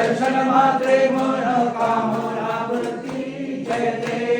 दर्शन मात्रे मन कामना वृत्ती जय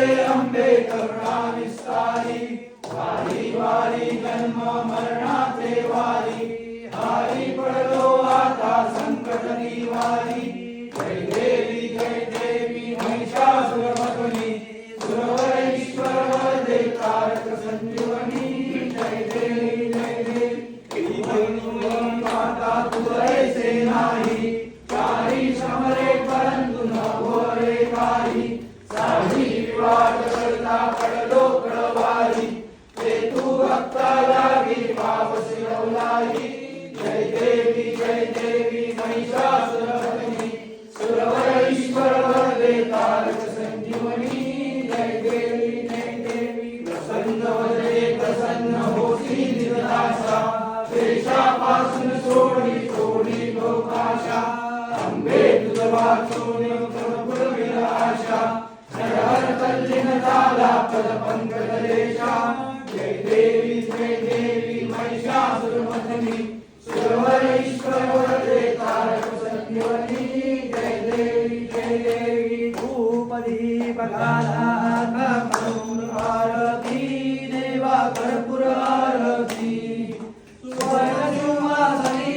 फळे करुणा विस्तारी वारी वारी जन्म मरणाचे वारी. हारी पडलो आता संकट निवारी जय देवी जय देवी महिषासुर वारी बघाला म्हणून आरती देवा भरपूर आरती. सुवर्ण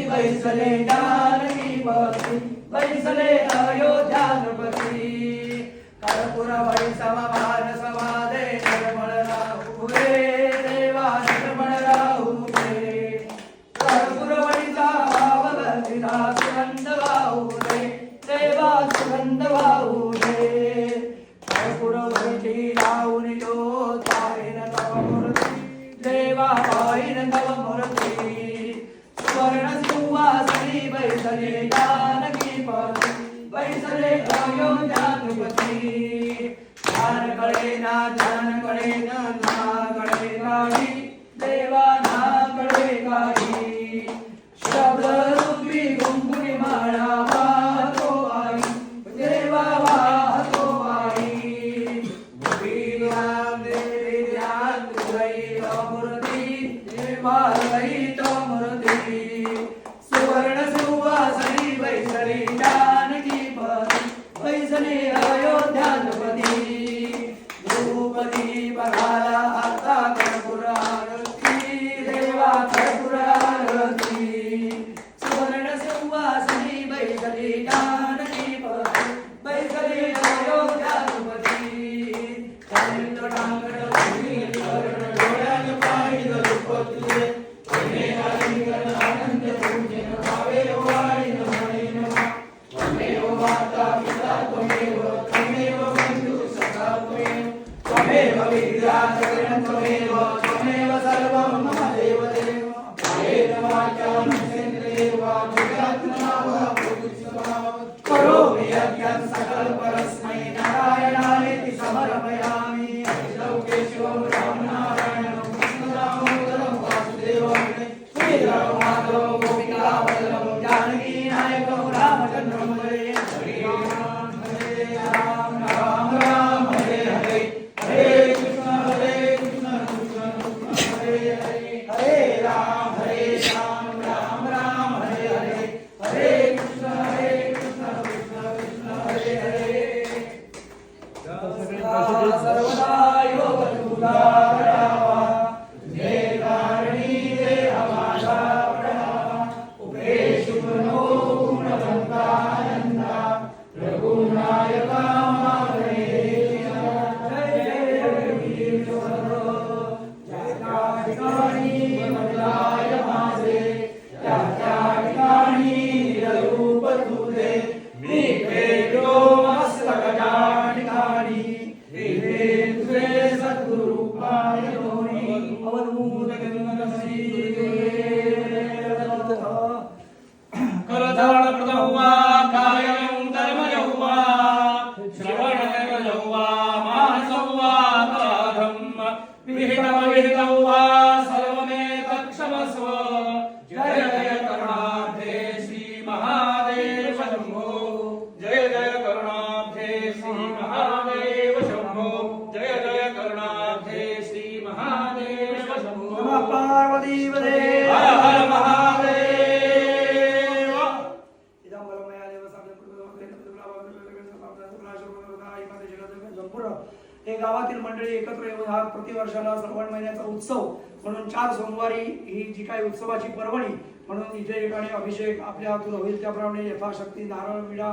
बैसले डारणी बैसले अयोध्या सेवा जगत नाम करो यज्ञ सकल पर 나 la verdad. मंडळी एकत्र येऊन हा प्रतिवर्षाला श्रवण महिन्याचा उत्सव म्हणून चार सोमवारी ही जी काही उत्सवाची पर्वणी म्हणून इथे ठिकाणी अभिषेक आपल्या हातून होईल त्याप्रमाणे यथाशक्ती नारळ विडा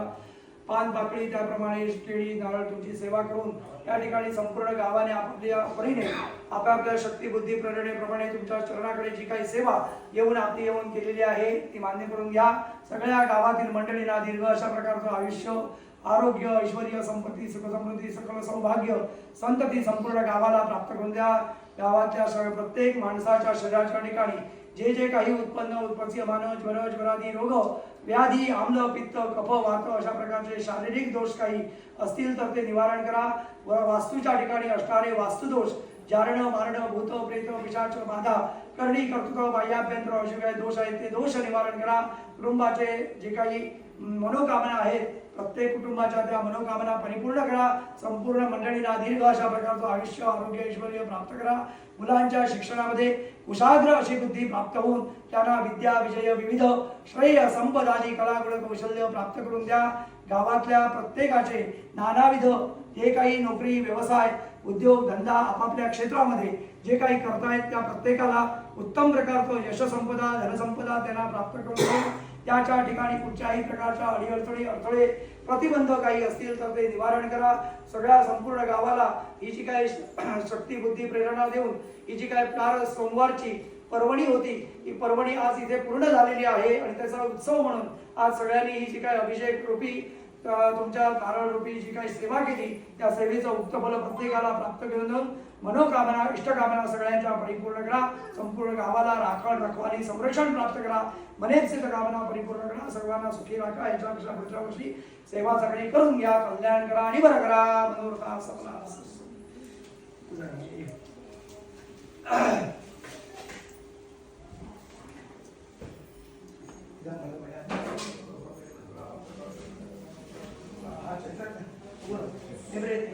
पान पाकळी त्याप्रमाणे केळी नारळ तुमची सेवा करून या ठिकाणी संपूर्ण गावाने आपापल्या परीने आपापल्या शक्ती बुद्धी प्रेरणेप्रमाणे तुमच्या चरणाकडे जी काही सेवा येऊन आपली येऊन केलेली आहे ती मान्य करून घ्या. सगळ्या गावातील मंडळींना दीर्घ अशा प्रकारचं आयुष्य आरोग्य ऐश्वर्य संपत्ती सुख समृद्धी सकल सौभाग्य संतती संपूर्ण गावाला प्राप्त करून द्या. गावाच्या सगळ्या प्रत्येक माणसाच्या शरीराच्या ठिकाणी जे जे काही उत्पन्न उत्पत्तीयमान ज्वर ज्वरादी रोग व्याधी आम्ल पित्त कफ वात अशा प्रकारचे शारीरिक दोष काही असतील तर ते निवारण करा. व वास्तूच्या ठिकाणी असणारे वास्तुदोष जारण मारण भूत प्रेत पिशाच बाधा करणी कर्तृत्व बाह्याभ्यंतर असे काही दोष आहेत ते दोष निवारण करा. कुटुंबाचे जे काही मनोकामना आहेत. प्रत्येक कुटुंबाच्या त्या मनोकामना परिपूर्ण करा. संपूर्ण मंडळीला दीर्घ अशा प्रकारचं आयुष्य आरोग्य ऐश्वर प्राप्त करा. मुलांच्या शिक्षणामध्ये कुशाग्र अशी बुद्धी प्राप्त होऊन त्यांना विद्या विजय विविध श्रेय संपद आदी कलागुण कौशल्य प्राप्त करून द्या. गावातल्या प्रत्येकाचे नानाविध जे काही नोकरी व्यवसाय उद्योग धंदा आपापल्या क्षेत्रामध्ये जे काही करतायत त्या प्रत्येकाला उत्तम प्रकारचं यशसंपदा धनसंपदा त्यांना प्राप्त करून द्या त्याच्या ठिकाणी कुठच्याही प्रकारच्या अडीअडचणी अडथळे प्रतिबंध काही असतील तर ते निवारण करा. सगळ्या संपूर्ण गावाला ही जी काही शक्ती बुद्धी प्रेरणा देऊन ही जी काय चार सोमवारची पर्वणी होती. ही पर्वणी आज इथे पूर्ण झालेली आहे आणि त्याचा उत्सव म्हणून आज सगळ्यांनी ही जी काय अभिषेक रूपी तुमच्या नारळ रूपी जी काही सेवा केली त्या सेवेचं उत्तफल प्रत्येकाला प्राप्त करून देऊन मनोकामना इष्टकामना सगळ्यांच्या परिपूर्ण करा संपूर्ण गावाला राखण रखवाली संरक्षण प्राप्त करा मनेच्छित कामना परिपूर्ण करा सर्वांना सुखी राखा याच्यापेक्षा पुढच्या वर्षी सेवा सगळी करून घ्या कल्याण करा आणि बरं करा मनोरथा सपना Евреи